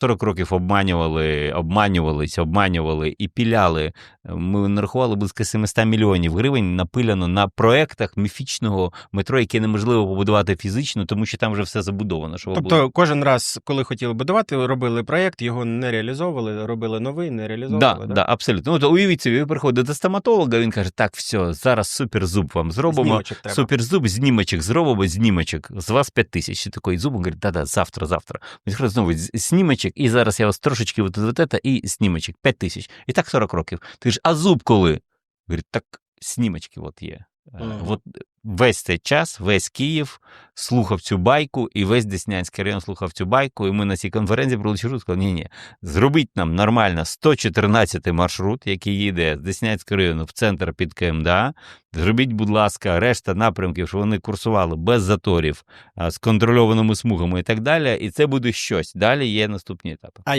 40 років обманювали, обманювались, обманювали і піляли. Ми нарахували близько 700 мільйонів гривень напиляно на проектах міфічного метро, яке неможливо побудувати фізично, тому що там вже все забудовано. Що Тобто було. кожен раз, коли хотіли будувати, робили проєкт, його не реалізовували, робили новий, не Да, реалізовували. да, абсолютно. Ну, то уявіть собі, ви приходите до стоматолога, він каже: так, все, зараз суперзуб вам зробимо. Суперзуб, знімочок, зробимо знімочок. З вас 5 тисяч. І такий зуб, він говорить, да-да, завтра, завтра. Він каже, знову з- знімочок, і зараз я вас трошечки от, і знімочок, 5 тисяч. І так 40 років. Ти ж, а зуб коли? Говорить, так снімочки от є. Е, Мгм. От весь цей час, весь Київ слухав цю байку, і весь Деснянський район слухав цю байку. І ми на цій конференції про і сказали, ні, ні, зробіть нам нормально 114 маршрут, який їде з Деснянського району в центр під КМДА. Зробіть, будь ласка, решта напрямків, щоб вони курсували без заторів, з контрольованими смугами і так далі. І це буде щось. Далі є наступні етапи.